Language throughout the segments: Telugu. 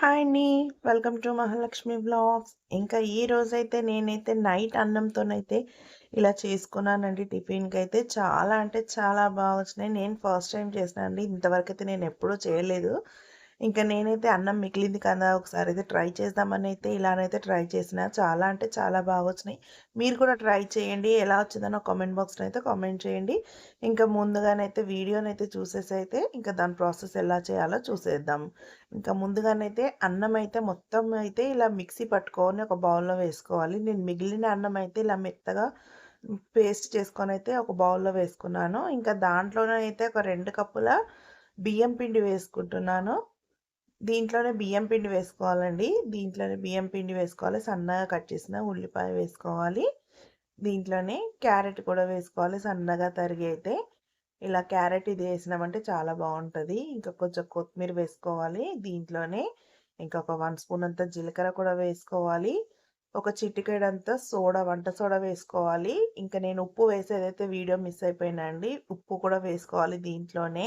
హాయ్ అండి. వెల్కమ్ టు మహాలక్ష్మి బ్లాగ్స్ ఇంకా ఈ రోజైతే నేనైతే నైట్ అన్నంతోనైతే ఇలా చేసుకున్నానండి టిఫిన్కి అయితే చాలా అంటే చాలా బాగా వచ్చినాయి. నేను ఫస్ట్ టైం చేసినా అండి. ఇంతవరకు అయితే నేను ఎప్పుడూ చేయలేదు. ఇంకా నేనైతే అన్నం మిగిలింది కదా ఒకసారి అయితే ట్రై చేద్దామని అయితే ఇలానైతే ట్రై చేసిన. చాలా అంటే చాలా బాగా వచ్చినాయి. మీరు కూడా ట్రై చేయండి. ఎలా వచ్చిందో కామెంట్ బాక్స్లో అయితే కామెంట్ చేయండి. ఇంకా ముందుగానైతే వీడియోనైతే చూసేసి అయితే ఇంకా దాని ప్రాసెస్ ఎలా చేయాలో చూసేద్దాం. ఇంకా ముందుగానైతే అన్నం అయితే మొత్తం అయితే ఇలా మిక్సీ పట్టుకొని ఒక బౌల్లో వేసుకోవాలి. నేను మిగిలిన అన్నం అయితే ఇలా మెత్తగా పేస్ట్ చేసుకొని అయితే ఒక బౌల్లో వేసుకున్నాను. ఇంకా దాంట్లోనే అయితే ఒక రెండు కప్పుల బియ్యం పిండి వేసుకుంటున్నాను. దీంట్లోనే బియ్యం పిండి వేసుకోవాలండి. దీంట్లోనే బియ్యం పిండి వేసుకోవాలి. సన్నగా కట్ చేసిన ఉల్లిపాయ వేసుకోవాలి. దీంట్లోనే క్యారెట్ కూడా వేసుకోవాలి సన్నగా తరిగి అయితే. ఇలా క్యారెట్ ఇది వేసినామంటే చాలా బాగుంటుంది. ఇంకా కొంచెం కొత్తిమీర వేసుకోవాలి. దీంట్లోనే ఇంకొక వన్ స్పూన్ అంత జీలకర్ర కూడా వేసుకోవాలి. ఒక చిటికెడంతా సోడా వంట సోడా వేసుకోవాలి. ఇంకా నేను ఉప్పు వేసేదైతే వీడియో మిస్ అయిపోయినా అండి ఉప్పు కూడా వేసుకోవాలి దీంట్లోనే.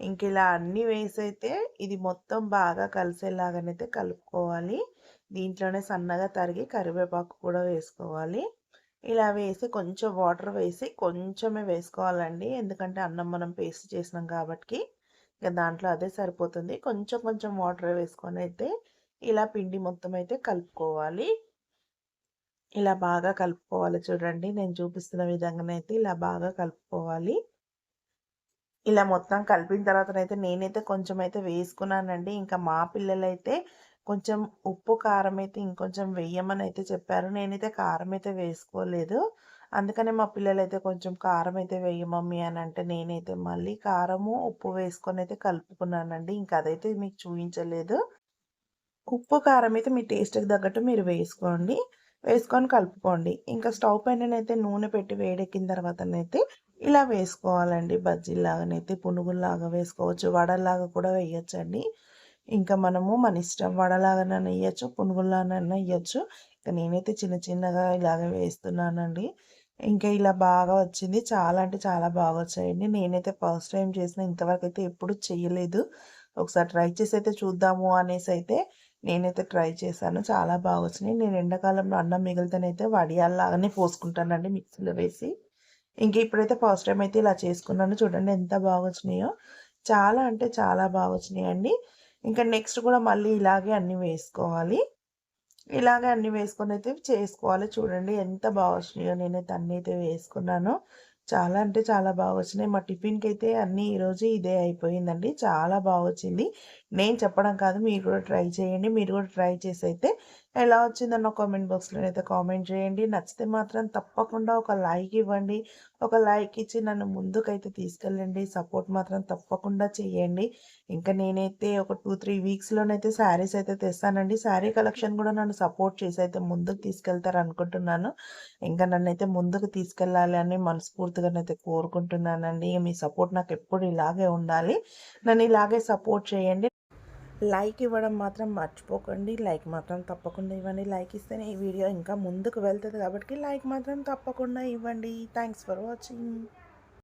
ఇంక ఇలా అన్నీ వేసైతే ఇది మొత్తం బాగా కలిసేలాగానైతే కలుపుకోవాలి. దీంట్లోనే సన్నగా తరిగి కరివేపాకు కూడా వేసుకోవాలి. ఇలా వేసి కొంచెం వాటర్ వేసి కొంచెమే వేసుకోవాలండి. ఎందుకంటే అన్నం మనం పేస్ట్ చేసినాం కాబట్టి ఇంకా దాంట్లో అదే సరిపోతుంది. కొంచెం కొంచెం వాటర్ వేసుకొని అయితే ఇలా పిండి మొత్తం అయితే కలుపుకోవాలి. ఇలా బాగా కలుపుకోవాలి చూడండి. నేను చూపిస్తున్న విధంగానైతే ఇలా బాగా కలుపుకోవాలి. ఇలా మొత్తం కలిపిన తర్వాతనైతే నేనైతే కొంచెం అయితే వేసుకున్నానండి. ఇంకా మా పిల్లలైతే కొంచెం ఉప్పు కారం అయితే ఇంకొంచెం వేయమని అయితే చెప్పారు. నేనైతే కారం అయితే వేసుకోలేదు. అందుకనే మా పిల్లలు అయితే కొంచెం కారం అయితే వేయ మమ్మీ అని అంటే నేనైతే మళ్ళీ కారము ఉప్పు వేసుకొని అయితే కలుపుకున్నానండి. ఇంకా అదైతే మీకు చూపించలేదు ఉప్పు కారం అయితే మీ టేస్ట్కి తగ్గట్టు మీరు వేసుకోండి. వేసుకొని కలుపుకోండి. ఇంకా స్టవ్ పైన అయితే నూనె పెట్టి వేడెక్కిన తర్వాతనైతే ఇలా వేసుకోవాలండి. బజ్జీలాగానైతే పునుగుల్లాగా వేసుకోవచ్చు. వడలాగా కూడా వేయచ్చండి. ఇంకా మనము మన ఇష్టం వడలాగానైనా వేయచ్చు పునుగుల్లాగానైనా వేయచ్చు. ఇంకా నేనైతే చిన్న చిన్నగా ఇలాగ వేస్తున్నానండి. ఇంకా ఇలా బాగా వచ్చింది. చాలా అంటే చాలా బాగా వచ్చాయండి. నేనైతే ఫస్ట్ టైం చేసిన ఇంతవరకు అయితే ఎప్పుడు చేయలేదు. ఒకసారి ట్రై చేసి అయితే చూద్దాము అనేసి అయితే నేనైతే ట్రై చేశాను. చాలా బాగా వచ్చినాయి. నేను ఎండాకాలంలో అన్నం మిగిలితేనైతే వడియాల్లాగానే పోసుకుంటానండి మిక్సీలో వేసి. ఇంక ఇప్పుడైతే ఫస్ట్ టైం అయితే ఇలా చేసుకున్నాను. చూడండి ఎంత బాగా వచ్చినాయో చాలా అంటే చాలా బాగా వచ్చినాయండి ఇంకా నెక్స్ట్ కూడా మళ్ళీ ఇలాగే అన్నీ వేసుకోవాలి. ఇలాగే అన్నీ వేసుకొని అయితే చేసుకోవాలి. చూడండి ఎంత బాగా వచ్చినాయో నేనైతే అన్నీ అయితే వేసుకున్నాను. చాలా అంటే చాలా బాగా వచ్చినాయి మా టిఫిన్కి అయితే అన్నీ ఈరోజు ఇదే అయిపోయిందండి. చాలా బాగా వచ్చింది నేను చెప్పడం కాదు మీరు కూడా ట్రై చేయండి. మీరు కూడా ట్రై చేసి అయితే ఎలా వచ్చిందన్న కామెంట్ బాక్స్లో అయితే కామెంట్ చేయండి. నచ్చితే మాత్రం తప్పకుండా ఒక లైక్ ఇవ్వండి. ఒక లైక్ ఇచ్చి నన్ను ముందుకైతే తీసుకెళ్ళండి. సపోర్ట్ మాత్రం తప్పకుండా చేయండి. ఇంకా నేనైతే ఒక టూ త్రీ వీక్స్లోనైతే శారీస్ అయితే తెస్తానండి. శారీ కలెక్షన్ కూడా నన్ను సపోర్ట్ చేసి అయితే ముందుకు తీసుకెళ్తారు అనుకుంటున్నాను. ఇంకా నన్ను అయితే ముందుకు తీసుకెళ్ళాలి అని మనస్ఫూర్తిగానైతే కోరుకుంటున్నానండి. మీ సపోర్ట్ నాకు ఎప్పుడు ఇలాగే ఉండాలి. నన్ను ఇలాగే సపోర్ట్ చేయండి. లైక్ ఇవ్వడం మాత్రం మర్చిపోకండి. లైక్ మాత్రం తప్పకుండా ఇవ్వండి. లైక్ ఇస్తేనే ఈ వీడియో ఇంకా ముందుకు వెళ్తుంది కాబట్టి లైక్ మాత్రం తప్పకుండా ఇవ్వండి. Thanks for watching